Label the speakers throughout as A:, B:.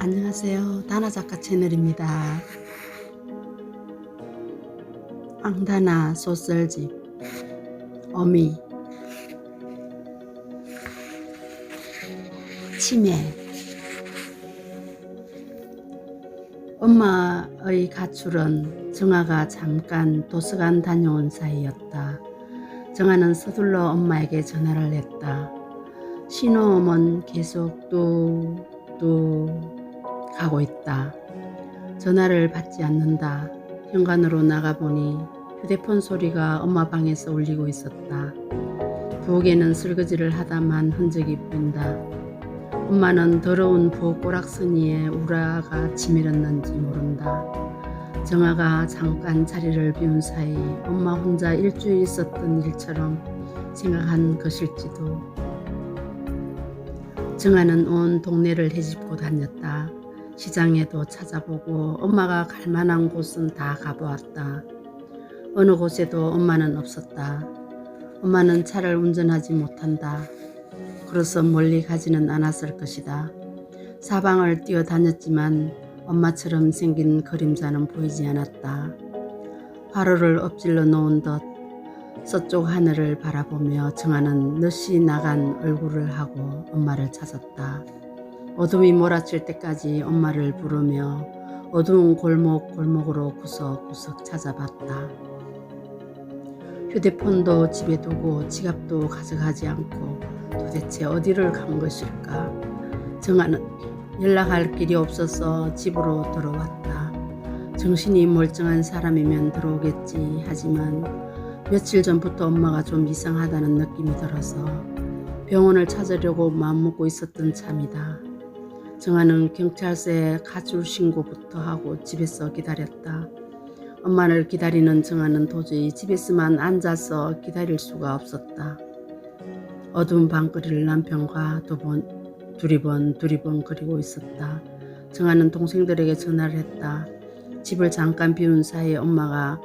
A: 안녕하세요. 다나 작가 채널입니다. 앙다나 소설집 어미 치매 엄마의 가출은 정아가 잠깐 도서관 다녀온 사이였다. 정아는 서둘러 엄마에게 전화를 했다. 신호음은 계속 뚝뚝 가고 있다. 전화를 받지 않는다. 현관으로 나가보니 휴대폰 소리가 엄마 방에서 울리고 있었다. 부엌에는 설거지를 하다만 흔적이 보인다. 엄마는 더러운 부엌 꼬락서니에 우라가 치밀었는지 모른다. 정아가 잠깐 자리를 비운 사이 엄마 혼자 일주일 있었던 일처럼 생각한 것일지도. 정아는 온 동네를 헤집고 다녔다. 시장에도 찾아보고 엄마가 갈 만한 곳은 다 가보았다. 어느 곳에도 엄마는 없었다. 엄마는 차를 운전하지 못한다. 그래서 멀리 가지는 않았을 것이다. 사방을 뛰어다녔지만 엄마처럼 생긴 그림자는 보이지 않았다. 화로를 엎질러 놓은 듯 서쪽 하늘을 바라보며 정하는 넛이 나간 얼굴을 하고 엄마를 찾았다. 어둠이 몰아칠 때까지 엄마를 부르며 어두운 골목 골목으로 구석구석 찾아봤다. 휴대폰도 집에 두고 지갑도 가져가지 않고 도대체 어디를 간 것일까? 정아는 연락할 길이 없어서 집으로 들어왔다. 정신이 멀쩡한 사람이면 들어오겠지 하지만 며칠 전부터 엄마가 좀 이상하다는 느낌이 들어서 병원을 찾으려고 마음먹고 있었던 참이다. 정아는 경찰서에 가출 신고부터 하고 집에서 기다렸다. 엄마를 기다리는 정아는 도저히 집에서만 앉아서 기다릴 수가 없었다. 어두운 방거리를 남편과 두 번, 두리번 두리번 그리고 있었다. 정아는 동생들에게 전화를 했다. 집을 잠깐 비운 사이에 엄마가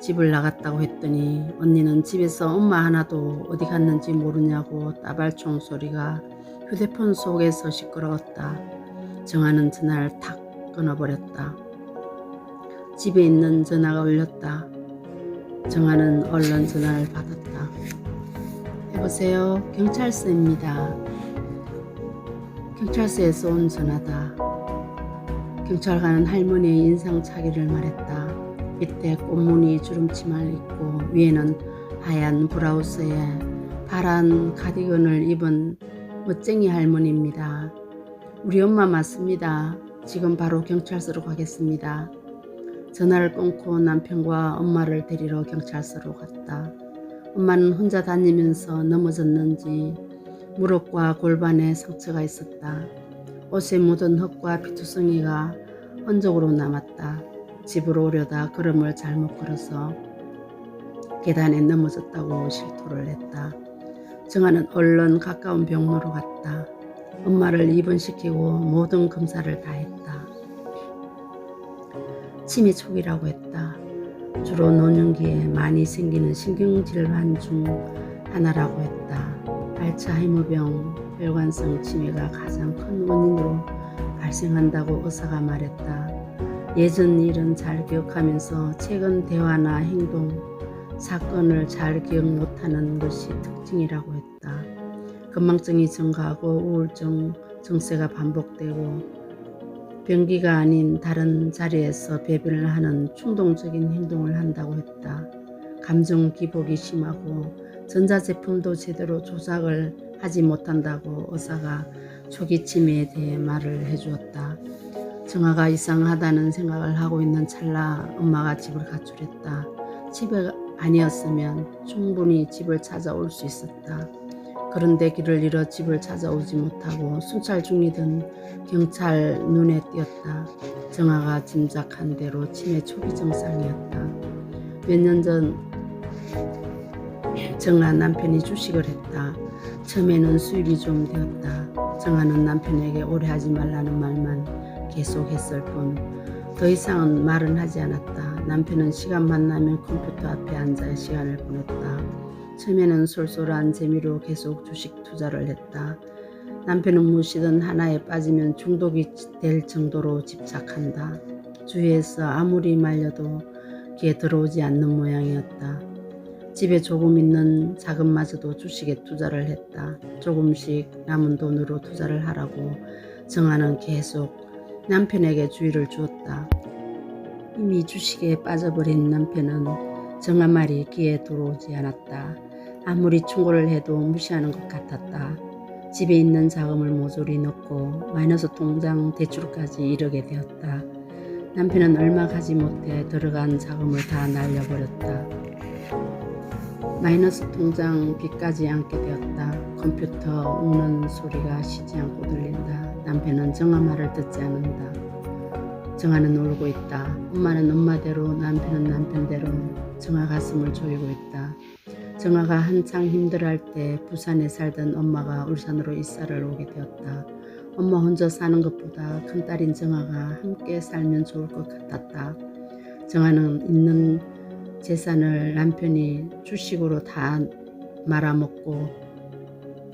A: 집을 나갔다고 했더니 언니는 집에서 엄마 하나도 어디 갔는지 모르냐고 따발총 소리가 휴대폰 속에서 시끄러웠다. 정아는 전화를 탁 끊어버렸다. 집에 있는 전화가 울렸다. 정아는 얼른 전화를 받았다. 여보세요. 경찰서입니다. 경찰서에서 온 전화다. 경찰관은 할머니의 인상차기를 말했다. 밑에 꽃무늬 주름치마를 입고 위에는 하얀 브라우스에 파란 카디건을 입은 멋쟁이 할머니입니다. 우리 엄마 맞습니다. 지금 바로 경찰서로 가겠습니다. 전화를 끊고 남편과 엄마를 데리러 경찰서로 갔다. 엄마는 혼자 다니면서 넘어졌는지 무릎과 골반에 상처가 있었다. 옷에 묻은 흙과 피투성이가 흔적으로 남았다. 집으로 오려다 걸음을 잘못 걸어서 계단에 넘어졌다고 실토를 했다. 정아는 얼른 가까운 병원으로 갔다. 엄마를 입원시키고 모든 검사를 다 했다. 치매 초기라고 했다. 주로 노년기에 많이 생기는 신경질환 중 하나라고 했다. 알츠하이머병, 혈관성 치매가 가장 큰 원인으로 발생한다고 의사가 말했다. 예전 일은 잘 기억하면서 최근 대화나 행동, 사건을 잘 기억 못하는 것이 특징이라고 했다. 건망증이 증가하고 우울증 증세가 반복되고 변기가 아닌 다른 자리에서 배변을 하는 충동적인 행동을 한다고 했다. 감정 기복이 심하고 전자제품도 제대로 조작을 하지 못한다고 의사가 초기 치매에 대해 말을 해주었다. 정아가 이상하다는 생각을 하고 있는 찰나 엄마가 집을 가출했다. 집에 아니었으면 충분히 집을 찾아올 수 있었다. 그런데 길을 잃어 집을 찾아오지 못하고 순찰 중이던 경찰 눈에 띄었다. 정아가 짐작한 대로 치매 초기 증상이었다. 몇 년 전 정아 남편이 주식을 했다. 처음에는 수입이 좀 되었다. 정아는 남편에게 오래 하지 말라는 말만 계속했을 뿐 더 이상은 말은 하지 않았다. 남편은 시간 만 나면 컴퓨터 앞에 앉아 시간을 보냈다. 처음에는 쏠쏠한 재미로 계속 주식 투자를 했다. 남편은 무엇이든 하나에 빠지면 중독이 될 정도로 집착한다. 주위에서 아무리 말려도 귀에 들어오지 않는 모양이었다. 집에 조금 있는 자금마저도 주식에 투자를 했다. 조금씩 남은 돈으로 투자를 하라고 정하는 계속 남편에게 주의를 주었다. 이미 주식에 빠져버린 남편은 정한 말이 귀에 들어오지 않았다. 아무리 충고를 해도 무시하는 것 같았다. 집에 있는 자금을 모조리 넣고 마이너스 통장 대출까지 이르게 되었다. 남편은 얼마 가지 못해 들어간 자금을 다 날려버렸다. 마이너스 통장 빚까지 안게 되었다. 컴퓨터 우는 소리가 쉬지 않고 들린다. 남편은 정아 말을 듣지 않는다. 정아는 울고 있다. 엄마는 엄마대로 남편은 남편대로 정아 가슴을 조이고 있다. 정아가 한창 힘들어할 때 부산에 살던 엄마가 울산으로 이사를 오게 되었다. 엄마 혼자 사는 것보다 큰딸인 정아가 함께 살면 좋을 것 같았다. 정아는 있는 재산을 남편이 주식으로 다 말아먹고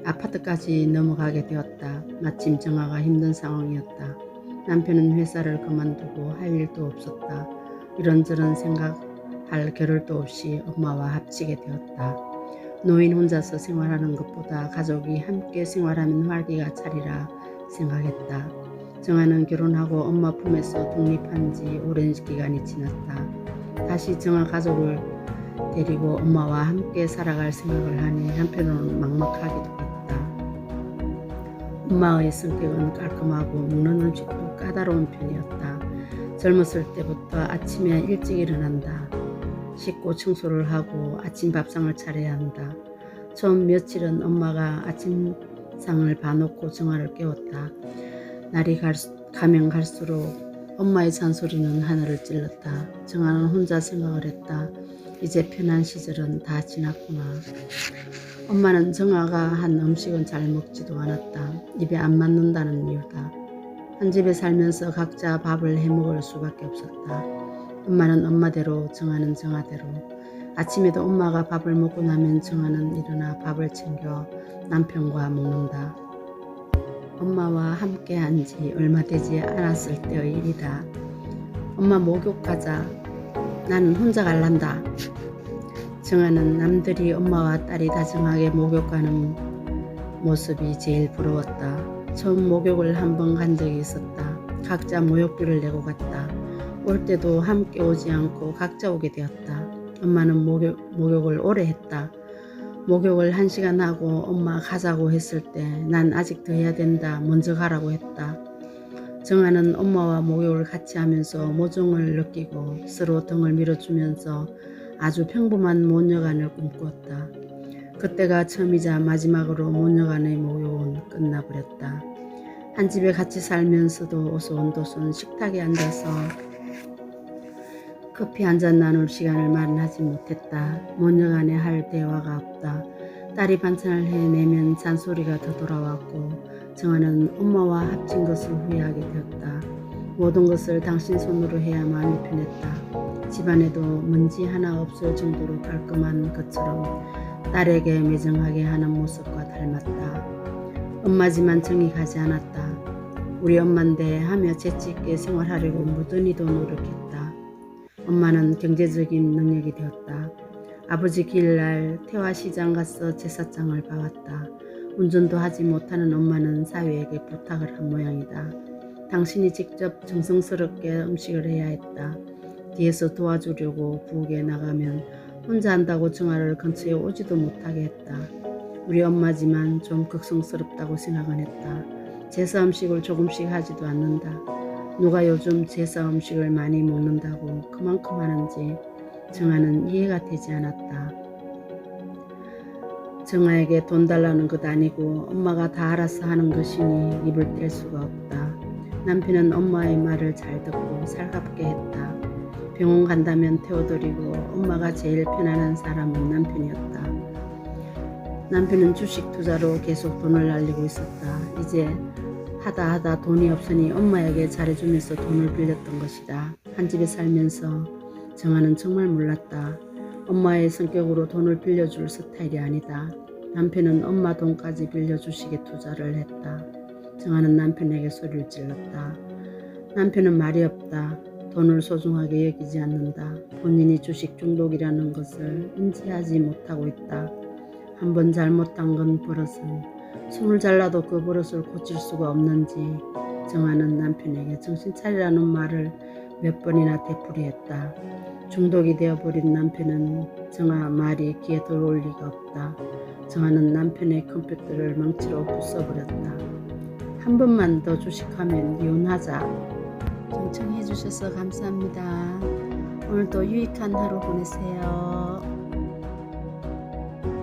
A: 아파트까지 넘어가게 되었다. 마침 정아가 힘든 상황이었다. 남편은 회사를 그만두고 할 일도 없었다. 이런저런 생각할 겨를도 없이 엄마와 합치게 되었다. 노인 혼자서 생활하는 것보다 가족이 함께 생활하면 활기가 차리라 생각했다. 정아는 결혼하고 엄마 품에서 독립한 지 오랜 기간이 지났다. 다시 정아 가족을 데리고 엄마와 함께 살아갈 생각을 하니 한편으로는 막막하기도 했다. 엄마의 성격은 깔끔하고 먹는 음식도 까다로운 편이었다. 젊었을 때부터 아침에 일찍 일어난다. 씻고 청소를 하고 아침 밥상을 차려야 한다. 처음 며칠은 엄마가 아침상을 봐놓고 정아를 깨웠다. 날이 갈, 가면 갈수록 엄마의 잔소리는 하늘을 찔렀다. 정아는 혼자 생각을 했다. 이제 편한 시절은 다 지났구나. 엄마는 정아가 한 음식은 잘 먹지도 않았다. 입에 안 맞는다는 이유다. 한 집에 살면서 각자 밥을 해 먹을 수밖에 없었다. 엄마는 엄마대로, 정아는 정아대로. 아침에도 엄마가 밥을 먹고 나면 정아는 일어나 밥을 챙겨 남편과 먹는다. 엄마와 함께 한 지 얼마 되지 않았을 때의 일이다. 엄마 목욕 가자. 나는 혼자 갈란다. 정아는 남들이 엄마와 딸이 다정하게 목욕 가는 모습이 제일 부러웠다. 처음 목욕을 한 번 간 적이 있었다. 각자 목욕비를 내고 갔다. 올 때도 함께 오지 않고 각자 오게 되었다. 엄마는 목욕, 목욕을 오래 했다. 목욕을 한 시간 하고 엄마 가자고 했을 때 난 아직 더 해야 된다. 먼저 가라고 했다. 정아는 엄마와 목욕을 같이 하면서 모종을 느끼고 서로 등을 밀어주면서 아주 평범한 모녀간을 꿈꾸었다. 그때가 처음이자 마지막으로 모녀간의 목욕은 끝나버렸다. 한 집에 같이 살면서도 오손도손 식탁에 앉아서 커피 한 잔 나눌 시간을 마련하지 못했다. 모녀간에 할 대화가 없다. 딸이 반찬을 해내면 잔소리가 더 돌아왔고 정아는 엄마와 합친 것을 후회하게 되었다. 모든 것을 당신 손으로 해야 마음이 편했다. 집안에도 먼지 하나 없을 정도로 깔끔한 것처럼 딸에게 매정하게 하는 모습과 닮았다. 엄마지만 정이 가지 않았다. 우리 엄만데 하며 재치있게 생활하려고 무던히도 노력했다. 엄마는 경제적인 능력이 되었다. 아버지 길날 태화시장 가서 제사장을 봐왔다. 운전도 하지 못하는 엄마는 사위에게 부탁을 한 모양이다. 당신이 직접 정성스럽게 음식을 해야 했다. 뒤에서 도와주려고 부엌에 나가면 혼자 한다고 정아를 근처에 오지도 못하게 했다. 우리 엄마지만 좀 극성스럽다고 생각은 했다. 제사 음식을 조금씩 하지도 않는다. 누가 요즘 제사 음식을 많이 먹는다고 그만큼 하는지 정아는 이해가 되지 않았다. 정아에게 돈 달라는 것 아니고 엄마가 다 알아서 하는 것이니 입을 뗄 수가 없다. 남편은 엄마의 말을 잘 듣고 살갑게 했다. 병원 간다면 태워드리고 엄마가 제일 편안한 사람은 남편이었다. 남편은 주식 투자로 계속 돈을 날리고 있었다. 이제 하다 하다 돈이 없으니 엄마에게 잘해주면서 돈을 빌렸던 것이다. 한 집에 살면서 정아는 정말 몰랐다. 엄마의 성격으로 돈을 빌려줄 스타일이 아니다. 남편은 엄마 돈까지 빌려 주식에 투자를 했다. 정아는 남편에게 소리를 질렀다. 남편은 말이 없다. 돈을 소중하게 여기지 않는다. 본인이 주식 중독이라는 것을 인지하지 못하고 있다. 한번 잘못한 건 버릇은 숨을 잘라도 그 버릇을 고칠 수가 없는지 정아는 남편에게 정신 차리라는 말을 몇 번이나 되풀이했다. 중독이 되어버린 남편은 정아 말이 귀에 들어올 리가 없다. 정아는 남편의 컴퓨터를 망치로 부숴버렸다. 한 번만 더 주식하면 이혼하자. 경청해 주셔서 감사합니다. 오늘도 유익한 하루 보내세요.